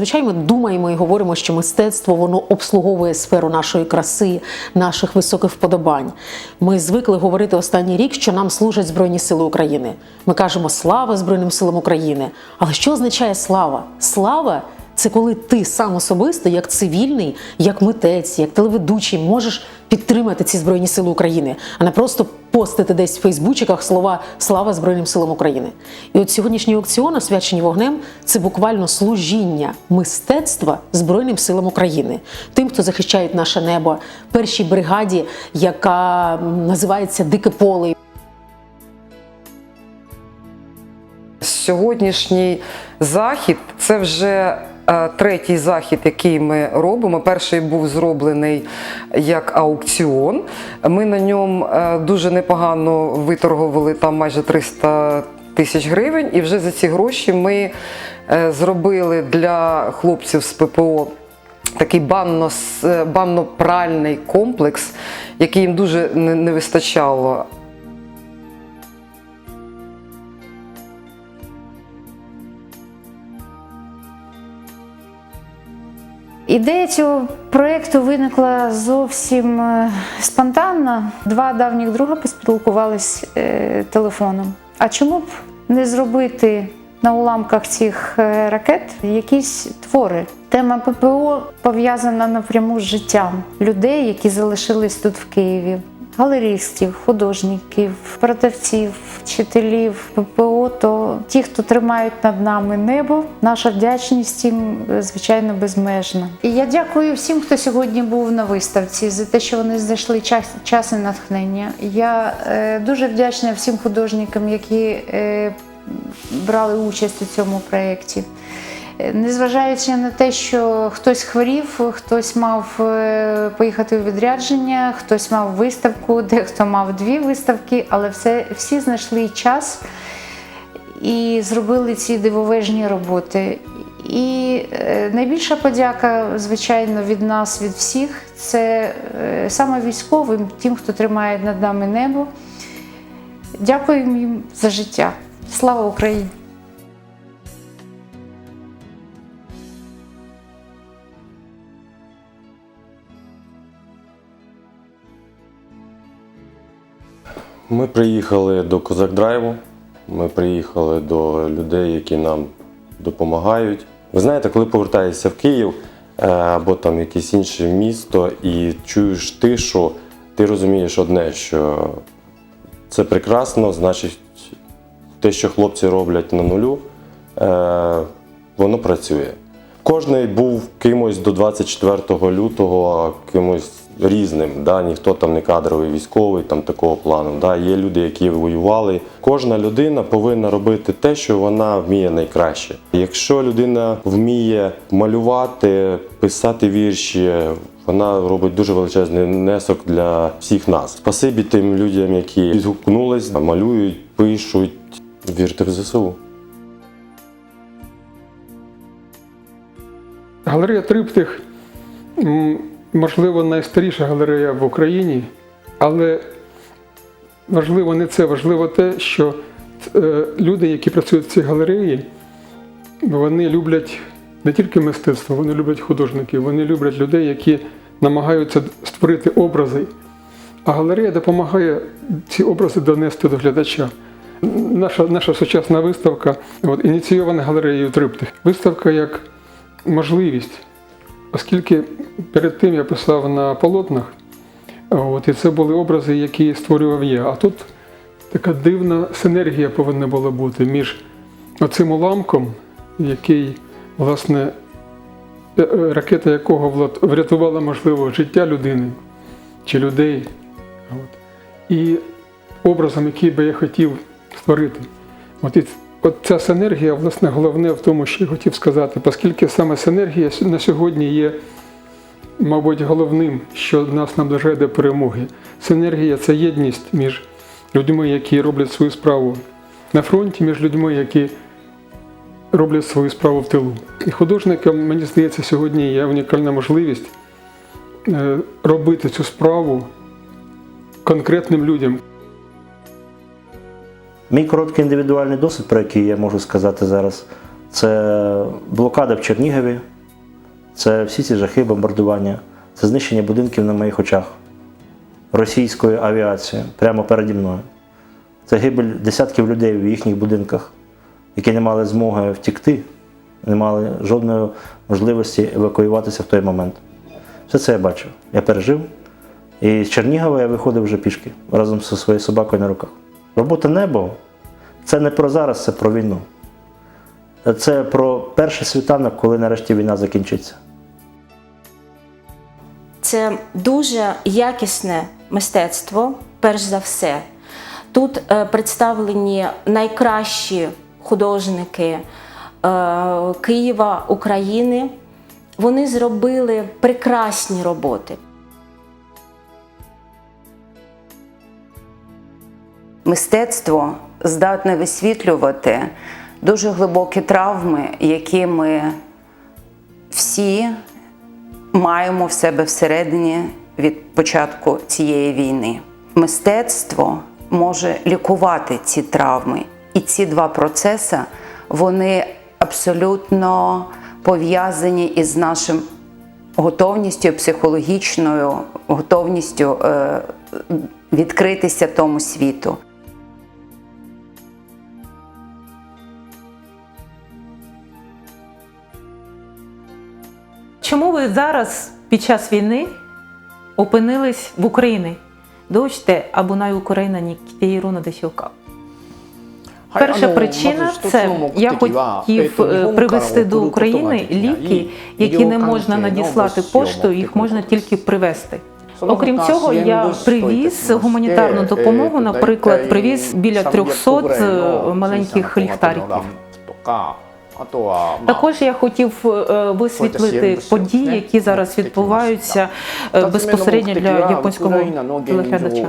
Звичайно, ми думаємо і говоримо, що мистецтво воно обслуговує сферу нашої краси, наших високих вподобань. Ми звикли говорити останній рік, що нам служать Збройні Сили України. Ми кажемо слава Збройним силам України. Але що означає слава? Слава це коли ти сам особисто, як цивільний, як митець, як телеведучий, можеш підтримати ці Збройні Сили України, а не просто постити десь в Фейсбучиках слова Слава Збройним силам України. І от сьогоднішній аукціон, освячені вогнем, це буквально служіння мистецтва Збройним силам України, тим, хто захищає наше небо, першій бригаді, яка називається Дике поле. Сьогоднішній захід це вже третій захід, який ми робимо. Перший був зроблений як аукціон. Ми на ньому е, дуже непогано виторгували там майже 300 тисяч гривень, і вже за ці гроші ми е, зробили для хлопців з ППО. Такий банно, банно-пральний комплекс, який їм дуже не вистачало. Ідея цього проєкту виникла зовсім е, спонтанно. Два давніх друга поспілкувались е, телефоном. А чому б не зробити на уламках цих е, ракет якісь твори? Тема ППО пов'язана напряму з життям людей, які залишились тут в Києві. Галеристів, художників, продавців, вчителів ППО, то ті, хто тримають над нами небо, наша вдячність їм е, звичайно безмежна. І я дякую всім, хто сьогодні був на виставці, за те, що вони знайшли час, час і натхнення. Я е, дуже вдячна всім художникам, які е, брали участь у цьому проєкті. Незважаючи на те, що хтось хворів, хтось мав е, поїхати у відрядження, хтось мав виставку, дехто мав дві виставки, але все, всі знайшли час і зробили ці дивовижні роботи. І е, найбільша подяка, звичайно, від нас, від всіх, це е, саме військовим, тим, хто тримає над нами небо. Дякуємо їм за життя. Слава Україні! Ми приїхали до Козак Драйву. Ми приїхали до людей, які нам допомагають. Ви знаєте, коли повертаєшся в Київ е, або там якесь інше місто і чуєш тишу, ти розумієш одне, що це прекрасно, значить, те, що хлопці роблять на нулю, е, воно працює. Кожний був кимось до 24 лютого, кимось різним. Да? Ніхто там не кадровий військовий, там такого плану. Да? Є люди, які воювали. Кожна людина повинна робити те, що вона вміє найкраще. Якщо людина вміє малювати, писати вірші, вона робить дуже величезний внесок для всіх нас. Спасибі тим людям, які відгукнулись, малюють, пишуть. Вірте в ЗСУ. Галерея Триптих, можливо, найстаріша галерея в Україні, але важливо не це, важливо те, що е, люди, які працюють в цій галереї, вони люблять не тільки мистецтво, вони люблять художників, вони люблять людей, які намагаються створити образи. А галерея допомагає ці образи донести до глядача. Наша, наша сучасна виставка от, ініційована галереєю Триптих. Виставка як можливість, оскільки перед тим я писав на полотнах, от, і це були образи, які створював я. А тут така дивна синергія повинна була бути між оцим уламком, який, власне, е, е, ракета якого врятувала, можливо, життя людини чи людей. От, і образом, який би я хотів створити. От, і от ця синергія, власне, головне в тому, що я хотів сказати, оскільки саме синергія на сьогодні є, мабуть, головним, що нас наближає до перемоги. Синергія це єдність між людьми, які роблять свою справу на фронті, між людьми, які роблять свою справу в тилу. І художникам, мені здається, сьогодні є унікальна можливість е, робити цю справу конкретним людям, Мій короткий індивідуальний досвід, про який я можу сказати зараз, це блокада в Чернігові, Це всі ці жахи бомбардування, це знищення будинків на моїх очах російською авіацією прямо переді мною. Це гибель десятків людей в їхніх будинках, які не мали змоги втікти, не мали жодної можливості евакуюватися в той момент. Все це я бачив. Я пережив. І з Чернігова я виходив вже пішки разом зі своєю собакою на руках. Робота небо це не про зараз, це про війну. Це про перший світанок, коли нарешті війна закінчиться. Це дуже якісне мистецтво, перш за все. Тут е, представлені найкращі художники е, Києва, України. Вони зробили прекрасні роботи. Мистецтво здатне висвітлювати дуже глибокі травми, які ми всі маємо в себе всередині від початку цієї війни. Мистецтво може лікувати ці травми, і ці два процеси вони абсолютно пов'язані із нашим готовністю, психологічною готовністю е, відкритися тому світу. Чому ви зараз під час війни опинились в Україні? Дочте або на Україна ні кітеїру на десілка. Перша причина це я хотів е, привезти до України ліки, які не можна надіслати поштою, їх можна тільки привезти. Окрім цього, я привіз гуманітарну допомогу. Наприклад, привіз біля 300 е, маленьких ліхтариків. Також я хотів е, висвітлити події, які зараз відбуваються е, безпосередньо для японського телеглядача.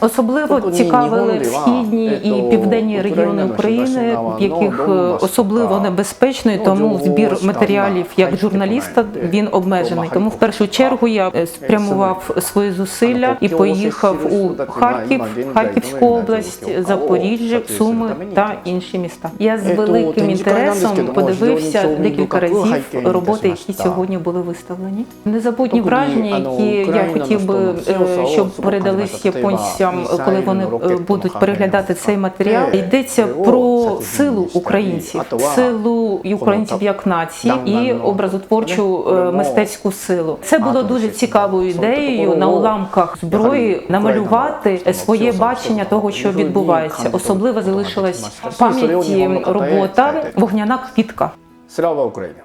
Особливо цікавили східні і південні регіони України, в яких е, особливо небезпечно, і тому збір матеріалів як журналіста він обмежений. Тому в першу чергу я е, спрямував свої зусилля і поїхав у Харків, Харківську область, Запоріжжя, Суми та інші міста. Я з великим інтересом подивився декілька разів роботи, які сьогодні були виставлені. Незабутні враження, які я хотів би, е, щоб передались японцям, коли вони е, будуть переглядати цей матеріал. Йдеться про силу українців, силу українців як нації і образотворчу е, мистецьку силу. Це було дуже цікавою ідеєю на уламках зброї намалювати своє бачення того, що відбувається. Особливо залишилась пам'яті робота вогняна квітка. Слава Україні!